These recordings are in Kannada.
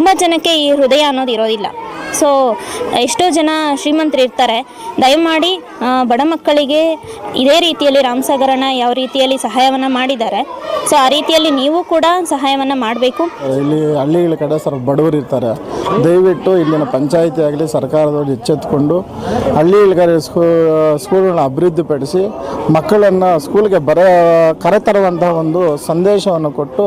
ತುಂಬ ಜನಕ್ಕೆ ಈ ಹೃದಯ ಅನ್ನೋದು ಇರೋದಿಲ್ಲ. ಸೊ ಎಷ್ಟೋ ಜನ ಶ್ರೀಮಂತರು ಇರ್ತಾರೆ. ದಯಮಾಡಿ ಬಡ ಮಕ್ಕಳಿಗೆ ಇದೇ ರೀತಿಯಲ್ಲಿ ರಾಮಸಾಗರಣ ಯಾವ ರೀತಿಯಲ್ಲಿ ಸಹಾಯವನ್ನು ಮಾಡಿದ್ದಾರೆ. ಸೊ ಆ ರೀತಿಯಲ್ಲಿ ನೀವು ಕೂಡ ಸಹಾಯವನ್ನು ಮಾಡಬೇಕು. ಇಲ್ಲಿ ಹಳ್ಳಿಗಳ ಕಡೆ ಸ್ವಲ್ಪ ಬಡವರು ಇರ್ತಾರೆ. ದಯವಿಟ್ಟು ಇಲ್ಲಿನ ಪಂಚಾಯಿತಿ ಆಗಲಿ ಸರ್ಕಾರದವರು ಎಚ್ಚೆತ್ತುಕೊಂಡು ಹಳ್ಳಿಗಳ ಕಡೆ ಸ್ಕೂ ಸ್ಕೂಲ್ಗಳನ್ನ ಅಭಿವೃದ್ಧಿಪಡಿಸಿ ಮಕ್ಕಳನ್ನು ಸ್ಕೂಲ್ಗೆ ಬರ ಕರೆತರುವಂತಹ ಒಂದು ಸಂದೇಶವನ್ನು ಕೊಟ್ಟು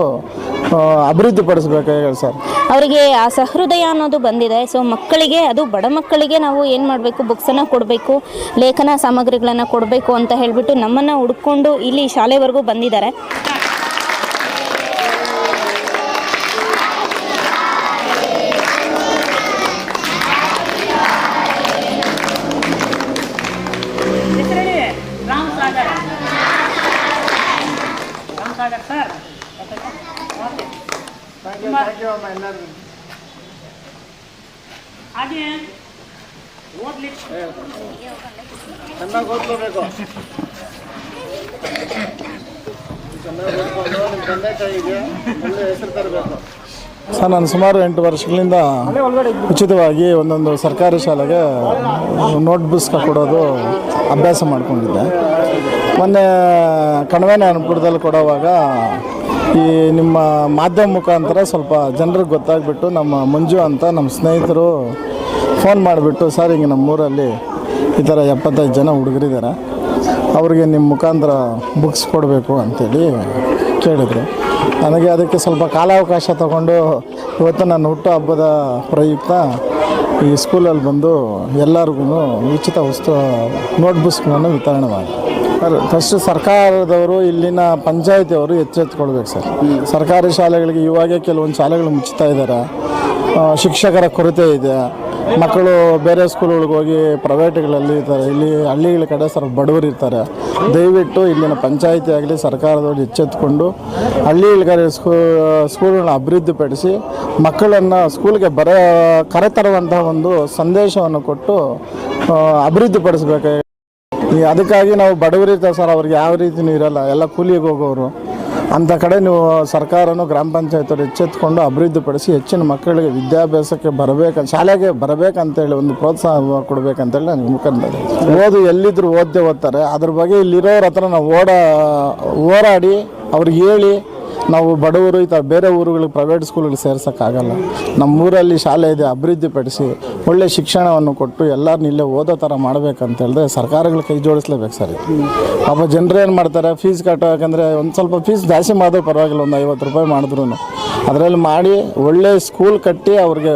ಅಭಿವೃದ್ಧಿಪಡಿಸ್ಬೇಕಾಗಿದೆ ಸರ್. ಅವರಿಗೆ ಆ ಸಹೃದಯ ಅನ್ನೋದು ಬಂದಿದೆ. ಸೊ ಮಕ್ಕಳಿಗೆ ಅದು ಬಡ ಮಕ್ಕಳಿಗೆ ನಾವು ಏನು ಮಾಡಬೇಕು? ಬುಕ್ಸನ್ನು ಕೊಡಬೇಕು ಲೇಖನ ಸಾಮಗ್ರಿಗಳನ್ನು ಕೊಡಬೇಕು ಅಂತ ಹೇಳಿಬಿಟ್ಟು ನಮ್ಮನ್ನು ಹುಡ್ಕೊಂಡು ಇಲ್ಲಿ ಶಾಲೆವರೆಗೂ ಬಂದಿದ್ದಾರೆ. ಸಾಗರ್ ಸರ್ ಹಾಗೆ ಓದ್ಲಿಕ್ಕೆ ಚೆನ್ನಾಗಿ ಓದ್ಕೋಬೇಕು. ಚೆನ್ನಾಗಿ ಓದ್ಕೊಂಡು ನಿಮ್ಮ ತಂದೆ ತಾಯಿಗೆ ಒಳ್ಳೆ ಹೆಸರು ತರಬೇಕು. ಸರ್ ನಾನು ಸುಮಾರು ಎಂಟು ವರ್ಷಗಳಿಂದ ಉಚಿತವಾಗಿ ಒಂದೊಂದು ಸರ್ಕಾರಿ ಶಾಲೆಗೆ ನೋಟ್ ಬುಕ್ಸ್ ಕೊಡೋದು ಅಭ್ಯಾಸ ಮಾಡ್ಕೊಂಡಿದ್ದೆ. ಮೊನ್ನೆ ಕಣಿವೆನ ಅನುಕೂಲದಲ್ಲಿ ಕೊಡೋವಾಗ ಈ ನಿಮ್ಮ ಮಾಧ್ಯಮ ಮುಖಾಂತರ ಸ್ವಲ್ಪ ಜನರಿಗೆ ಗೊತ್ತಾಗ್ಬಿಟ್ಟು ನಮ್ಮ ಮಂಜು ಅಂತ ನಮ್ಮ ಸ್ನೇಹಿತರು ಫೋನ್ ಮಾಡಿಬಿಟ್ಟು, ಸರ್, ಹಿಂಗೆ ನಮ್ಮೂರಲ್ಲಿ ಈ ಥರ ಎಪ್ಪತ್ತೈದು ಜನ ಹುಡುಗರಿದ್ದಾರೆ, ಅವ್ರಿಗೆ ನಿಮ್ಮ ಮುಖಾಂತರ ಬುಕ್ಸ್ ಕೊಡಬೇಕು ಅಂತೇಳಿ ಕೇಳಿದರು. ನನಗೆ ಅದಕ್ಕೆ ಸ್ವಲ್ಪ ಕಾಲಾವಕಾಶ ತಗೊಂಡು ಇವತ್ತು ನಾನು ಹುಟ್ಟು ಹಬ್ಬದ ಪ್ರಯುಕ್ತ ಈ ಸ್ಕೂಲಲ್ಲಿ ಬಂದು ಎಲ್ಲರಿಗೂ ಉಚಿತ ವಸ್ತು ನೋಟ್ಬುಕ್ಸ್ಗಳನ್ನು ವಿತರಣೆ ಮಾಡಿ. ಸರ್ ಫಸ್ಟ್ ಸರ್ಕಾರದವರು ಇಲ್ಲಿನ ಪಂಚಾಯತಿಯವರು ಎಚ್ಚೆತ್ಕೊಳ್ಬೇಕು ಸರ್. ಸರ್ಕಾರಿ ಶಾಲೆಗಳಿಗೆ ಇವಾಗೇ ಕೆಲವೊಂದು ಶಾಲೆಗಳು ಮುಚ್ಚುತ್ತಾ ಇದ್ದಾರೆ ಶಿಕ್ಷಕರ ಕೊರತೆ ಇದೆ. ಮಕ್ಕಳು ಬೇರೆ ಸ್ಕೂಲ್ಗಳಿಗೆ ಹೋಗಿ ಪ್ರೈವೇಟ್ಗಳಲ್ಲಿ ಇರ್ತಾರೆ. ಇಲ್ಲಿ ಹಳ್ಳಿಗಳ ಕಡೆ ಸ್ವಲ್ಪ ಬಡವರು ಇರ್ತಾರೆ. ದಯವಿಟ್ಟು ಇಲ್ಲಿನ ಪಂಚಾಯಿತಿ ಆಗಲಿ, ಸರ್ಕಾರದವರು ಎಚ್ಚೆತ್ಕೊಂಡು ಹಳ್ಳಿಗಳ ಕಡೆ ಸ್ಕೂ, ಸ್ಕೂಲ್ಗಳನ್ನ ಅಭಿವೃದ್ಧಿಪಡಿಸಿ ಮಕ್ಕಳನ್ನು ಸ್ಕೂಲ್ಗೆ ಬರ, ಕರೆತರುವಂತಹ ಒಂದು ಸಂದೇಶವನ್ನು ಕೊಟ್ಟು ಅಭಿವೃದ್ಧಿಪಡಿಸಬೇಕು. ಈ ಅದಕ್ಕಾಗಿ ನಾವು ಬಡವರು ಇರ್ತಾರೆ ಸರ್, ಅವ್ರಿಗೆ ಯಾವ ರೀತಿ ಇರಲ್ಲ. ಎಲ್ಲ ಕೂಲಿಗೆ ಹೋಗೋರು. ಅಂಥ ಕಡೆ ನೀವು ಸರ್ಕಾರನೂ ಗ್ರಾಮ ಪಂಚಾಯತರು ಎಚ್ಚೆತ್ಕೊಂಡು ಅಭಿವೃದ್ಧಿಪಡಿಸಿ ಹೆಚ್ಚಿನ ಮಕ್ಕಳಿಗೆ ವಿದ್ಯಾಭ್ಯಾಸಕ್ಕೆ ಬರಬೇಕು ಶಾಲೆಗೆ ಬರಬೇಕಂತೇಳಿ ಒಂದು ಪ್ರೋತ್ಸಾಹ ಕೊಡಬೇಕಂತೇಳಿ ನನಗೆ ಮುಖಂಡ ಓದು ಎಲ್ಲಿದ್ರು ಓದ್ದೆ ಓದ್ತಾರೆ. ಅದ್ರ ಬಗ್ಗೆ ಇಲ್ಲಿರೋರ ಹತ್ರ ನಾವು ಓಡ ಹೋರಾಡಿ ಅವ್ರಿಗೆ ಹೇಳಿ ನಾವು ಬಡವರು ಈ ಥರ ಬೇರೆ ಊರುಗಳಿಗೆ ಪ್ರೈವೇಟ್ ಸ್ಕೂಲ್ಗಳಿಗೆ ಸೇರ್ಸೋಕ್ಕಾಗಲ್ಲ ನಮ್ಮೂರಲ್ಲಿ ಶಾಲೆ ಇದೆ ಅಭಿವೃದ್ಧಿಪಡಿಸಿ ಒಳ್ಳೆಯ ಶಿಕ್ಷಣವನ್ನು ಕೊಟ್ಟು ಎಲ್ಲರನ್ನ ಇಲ್ಲೇ ಓದೋ ಥರ ಮಾಡಬೇಕಂತ ಹೇಳಿದ್ರೆ ಸರ್ಕಾರಗಳು ಕೈ ಜೋಡಿಸ್ಲೇಬೇಕು ಸರ್. ಪಾಪ ಜನರು ಏನು ಮಾಡ್ತಾರೆ ಫೀಸ್ ಕಟ್ಟಬೇಕಂದ್ರೆ ಒಂದು ಸ್ವಲ್ಪ ಫೀಸ್ ಜಾಸ್ತಿ ಮಾಡಿದ್ರೆ ಪರವಾಗಿಲ್ಲ, ಒಂದು ಐವತ್ತು ರೂಪಾಯಿ ಮಾಡಿದ್ರು ಅದರಲ್ಲಿ ಮಾಡಿ ಒಳ್ಳೆಯ ಸ್ಕೂಲ್ ಕಟ್ಟಿ ಅವ್ರಿಗೆ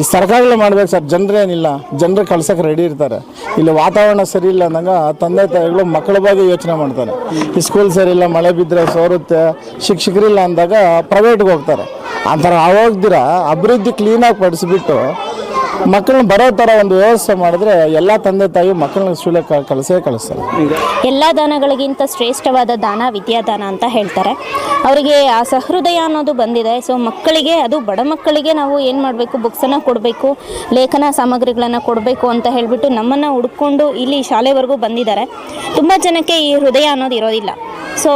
ಈ ಸರ್ಕಾರಗಳು ಮಾಡ್ಬೇಕು ಸರ್. ಜನರೇನಿಲ್ಲ ಜನರು ಕಳ್ಸೋಕೆ ರೆಡಿ ಇರ್ತಾರೆ. ಇಲ್ಲಿ ವಾತಾವರಣ ಸರಿ ಇಲ್ಲ ಅಂದಾಗ ತಂದೆ ತಾಯಿಗಳು ಮಕ್ಕಳ ಬಗ್ಗೆ ಯೋಚನೆ ಮಾಡ್ತಾರೆ. ಈ ಸ್ಕೂಲ್ ಸರಿ ಇಲ್ಲ, ಮಳೆ ಬಿದ್ದರೆ ಸೋರುತ್ತೆ ಶಿಕ್ಷಕರಿಲ್ಲ ಅಂದಾಗ ಪ್ರೈವೇಟ್ಗೆ ಹೋಗ್ತಾರೆ. ಆ ಥರ ಹೋಗ್ದಿರ ಅಭಿವೃದ್ಧಿ ಕ್ಲೀನಾಗಿ ಪಡಿಸ್ಬಿಟ್ಟು ಮಕ್ಕಳನ್ನ ಬರೋ ಥರ ಒಂದು ವ್ಯವಸ್ಥೆ ಮಾಡಿದ್ರೆ ಎಲ್ಲ ತಂದೆ ತಾಯಿ ಮಕ್ಕಳನ್ನ ಶೂಲೆ ಕಳಿಸೇ ಕಳಿಸ್ತಾರೆ ಎಲ್ಲ ದಾನಗಳಿಗಿಂತ ಶ್ರೇಷ್ಠವಾದ ದಾನ ವಿದ್ಯಾದಾನ ಅಂತ ಹೇಳ್ತಾರೆ. ಅವರಿಗೆ ಆ ಸಹೃದಯ ಅನ್ನೋದು ಬಂದಿದೆ. ಸೊ ಮಕ್ಕಳಿಗೆ, ಅದು ಬಡ ಮಕ್ಕಳಿಗೆ ನಾವು ಏನು ಮಾಡಬೇಕು? ಬುಕ್ಸನ್ನು ಕೊಡಬೇಕು, ಲೇಖನ ಸಾಮಗ್ರಿಗಳನ್ನು ಕೊಡಬೇಕು ಅಂತ ಹೇಳಿಬಿಟ್ಟು ನಮ್ಮನ್ನು ಹುಡ್ಕೊಂಡು ಇಲ್ಲಿ ಶಾಲೆವರೆಗೂ ಬಂದಿದ್ದಾರೆ. ತುಂಬ ಜನಕ್ಕೆ ಈ ಹೃದಯ ಅನ್ನೋದು ಇರೋದಿಲ್ಲ. ಸೊ,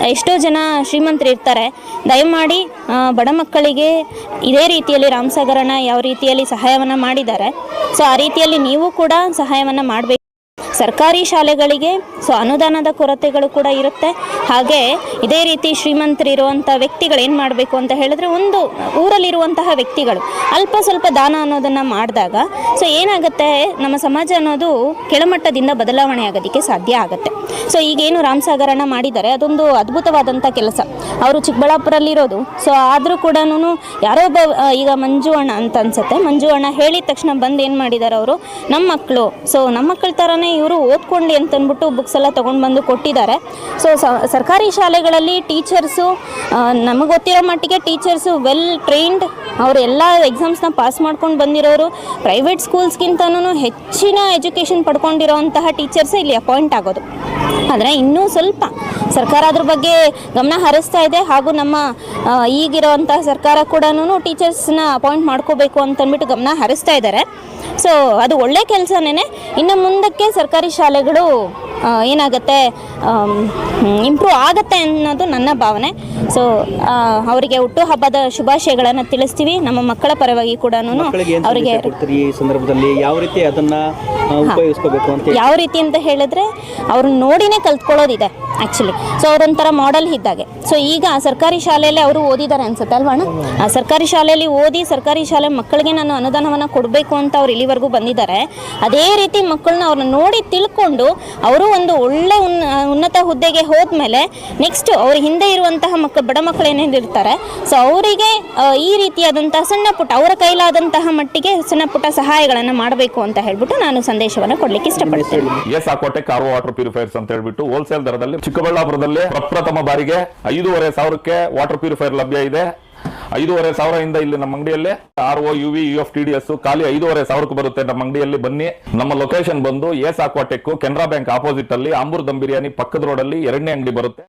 ಎಷ್ಟೋ ಜನ ಶ್ರೀಮಂತರು ಇರ್ತಾರೆ. ದಯಮಾಡಿ ಬಡ ಮಕ್ಕಳಿಗೆ ಇದೇ ರೀತಿಯಲ್ಲಿ ರಾಮಸಾಗರಣ ಯಾವ ರೀತಿಯಲ್ಲಿ ಸಹಾಯವನ್ನು ಮಾಡಿದ್ದಾರೆ. ಸೊ, ಆ ರೀತಿಯಲ್ಲಿ ನೀವು ಕೂಡ ಸಹಾಯವನ್ನು ಮಾಡಬೇಕು. ಸರ್ಕಾರಿ ಶಾಲೆಗಳಿಗೆ ಸೊ, ಅನುದಾನದ ಕೊರತೆಗಳು ಕೂಡ ಇರುತ್ತೆ. ಹಾಗೆ ಇದೇ ರೀತಿ ಶ್ರೀಮಂತರಿರುವಂಥ ವ್ಯಕ್ತಿಗಳು ಏನು ಮಾಡಬೇಕು ಅಂತ ಹೇಳಿದ್ರೆ ಒಂದು ಊರಲ್ಲಿರುವಂತಹ ವ್ಯಕ್ತಿಗಳು ಅಲ್ಪ ಸ್ವಲ್ಪ ದಾನ ಅನ್ನೋದನ್ನು ಮಾಡಿದಾಗ ಸೊ, ಏನಾಗುತ್ತೆ? ನಮ್ಮ ಸಮಾಜ ಅನ್ನೋದು ಕೆಳಮಟ್ಟದಿಂದ ಬದಲಾವಣೆ ಆಗೋದಕ್ಕೆ ಸಾಧ್ಯ ಆಗುತ್ತೆ. ಸೊ ಈಗೇನು ರಾಮಸಾಗರಣ ಮಾಡಿದ್ದಾರೆ, ಅದೊಂದು ಅದ್ಭುತವಾದಂಥ ಕೆಲಸ. ಅವರು ಚಿಕ್ಕಬಳ್ಳಾಪುರಲ್ಲಿರೋದು. ಸೊ ಆದರೂ ಕೂಡ ಯಾರೋ ಒಬ್ಬ ಈಗ ಮಂಜು ಅಣ್ಣ ಅಂತ ಅನ್ಸುತ್ತೆ. ಮಂಜು ಅಣ್ಣ ಹೇಳಿದ ತಕ್ಷಣ ಬಂದು ಏನು ಮಾಡಿದ್ದಾರೆ ಅವರು? ನಮ್ಮ ಮಕ್ಕಳು ಸೊ ನಮ್ಮ ಮಕ್ಕಳ ಥರನೇ ಇವರು ಓದ್ಕೊಳ್ಳಿ ಅಂತಂದ್ಬಿಟ್ಟು ಬುಕ್ಸ್ ಎಲ್ಲ ತೊಗೊಂಡು ಬಂದು ಕೊಟ್ಟಿದ್ದಾರೆ. ಸೊ, ಸರ್ಕಾರಿ ಶಾಲೆಗಳಲ್ಲಿ ಟೀಚರ್ಸು ನಮಗೆ ಗೊತ್ತಿರೋ ಮಟ್ಟಿಗೆ ಟೀಚರ್ಸು ವೆಲ್ ಟ್ರೈನ್ಡ್ ಅವರು ಎಲ್ಲ ಎಕ್ಸಾಮ್ಸ್ನ ಪಾಸ್ ಮಾಡ್ಕೊಂಡು ಬಂದಿರೋರು. ಪ್ರೈವೇಟ್ ಸ್ಕೂಲ್ಸ್ಗಿಂತನೂ ಹೆಚ್ಚಿನ ಎಜುಕೇಷನ್ ಪಡ್ಕೊಂಡಿರೋವಂತಹ ಟೀಚರ್ಸೇ ಇಲ್ಲಿ ಅಪಾಯಿಂಟ್ ಆಗೋದು. ಆದರೆ ಇನ್ನೂ ಸ್ವಲ್ಪ ಸರ್ಕಾರ ಅದ್ರ ಬಗ್ಗೆ ಗಮನ ಹರಿಸ್ತಾ ಇದೆ ಹಾಗೂ ನಮ್ಮ ಈಗಿರುವಂಥ ಸರ್ಕಾರ ಕೂಡ ಟೀಚರ್ಸ್ನ ಅಪಾಯಿಂಟ್ ಮಾಡ್ಕೋಬೇಕು ಅಂತಂದ್ಬಿಟ್ಟು ಗಮನ ಹರಿಸ್ತಾ ಇದ್ದಾರೆ ಸೊ ಅದು ಒಳ್ಳೆ ಕೆಲಸನೇ ಇನ್ನು ಮುಂದಕ್ಕೆ ಸರ್ಕಾರಿ ಶಾಲೆಗಳು ಏನಾಗುತ್ತೆ ಇಂಪ್ರೂವ್ ಆಗುತ್ತೆ ಅನ್ನೋದು ನನ್ನ ಭಾವನೆ. ಸೊ ಅವರಿಗೆ ಹುಟ್ಟುಹಬ್ಬದ ಶುಭಾಶಯಗಳನ್ನು ತಿಳಿಸ್ತೀವಿ. ನಮ್ಮ ಮಕ್ಕಳ ಪರವಾಗಿ ಕೂಡ ಅವರಿಗೆ ಸಂದೇಶ ಈ ಸಂದರ್ಭದಲ್ಲಿ? ಯಾವ ರೀತಿ ಅದನ್ನ ಉಪಯೋಗಿಸ್ಕೋಬೇಕು ಅಂತ ಯಾವ ರೀತಿ ಅಂತ ಹೇಳಿದ್ರೆ ಅವ್ರನ್ನ ನೋಡಿನೇ ಕಲ್ತ್ಕೊಳ್ಳೋದಿದೆ. ಆ್ಯಕ್ಚುಲಿ ಸೊ ಅವರೊಂಥರ ಮಾಡೆಲ್ ಇದ್ದಾಗೆ. ಸೊ ಈಗ ಸರ್ಕಾರಿ ಶಾಲೆಯಲ್ಲಿ ಅವರು ಓದಿದ್ದಾರೆ ಅನ್ಸುತ್ತೆ ಅಲ್ವಾ? ಆ ಸರ್ಕಾರಿ ಶಾಲೆಯಲ್ಲಿ ಓದಿ ಸರ್ಕಾರಿ ಶಾಲೆ ಮಕ್ಕಳಿಗೆ ನಾನು ಅನುದಾನವನ್ನು ಕೊಡಬೇಕು ಅಂತ ಅವ್ರು ಇಲ್ಲಿವರೆಗೂ ಬಂದಿದ್ದಾರೆ. ಅದೇ ರೀತಿ ಮಕ್ಕಳನ್ನ ಅವ್ರನ್ನ ನೋಡಿ ತಿಳ್ಕೊಂಡು ಅವರು ಒಂದು ಒಳ್ಳೆ ಉನ್ನ ಉನ್ನತ ಹುದ್ದೆಗೆ ಹೋದ್ಮೇಲೆ ನೆಕ್ಸ್ಟ್ ಅವ್ರ ಹಿಂದೆ ಇರುವಂತಹ ಮಕ್ಕಳು ಬಡ ಮಕ್ಕಳು ಏನೇನಿರ್ತಾರೆ ಸೊ ಅವರಿಗೆ ಈ ರೀತಿಯಾದಂತಹ ಸಣ್ಣ ಪುಟ್ಟ, ಅವರ ಕೈಲಾದಂತಹ ಮಟ್ಟಿಗೆ ಸಣ್ಣ ಪುಟ್ಟ ಸಹಾಯಗಳನ್ನು ಮಾಡಬೇಕು ಅಂತ ಹೇಳ್ಬಿಟ್ಟು ನಾನು ಸಂದೇಶವನ್ನು ಕೊಡ್ಲಿಕ್ಕೆ ಇಷ್ಟಪಡ್ತೇನೆ. ಎಸ್ ವಾಟರ್ ಅಂತ ಹೇಳ್ಬಿಟ್ಟು ಹೋಲ್ಸೇಲ್ ದರದಲ್ಲಿ ಚಿಕ್ಕಬಳ್ಳಾಪುರದಲ್ಲಿ ಪ್ರಪ್ರಥಮ ಬಾರಿಗೆ ಐದೂವರೆ ಸಾವಿರಕ್ಕೆ ವಾಟರ್ ಪ್ಯೂರಿಫೈರ್ ಲಭ್ಯ ಇದೆ. ಐದೂವರೆ ಸಾವಿರದಿಂದ ಇಲ್ಲಿ ನಮ್ಮ ಅಂಗಡಿಯಲ್ಲಿ R O U V U F T D S ಖಾಲಿ ಐದೂವರೆ ಸಾವಿರಕ್ಕೆ ಬರುತ್ತೆ ನಮ್ಮ ಅಂಗಡಿಯಲ್ಲಿ. ಬನ್ನಿ. ನಮ್ಮ ಲೊಕೇಶನ್ ಬಂದು S Aquatech Canara bank opposite ಅಲ್ಲಿ ಆಂಬೂರ್ ದಮ್ ಬಿರಿಯಾನಿ ಪಕ್ಕದ ರೋಡ್ ಅಲ್ಲಿ ಎರಡನೇ ಅಂಗಡಿ ಬರುತ್ತೆ.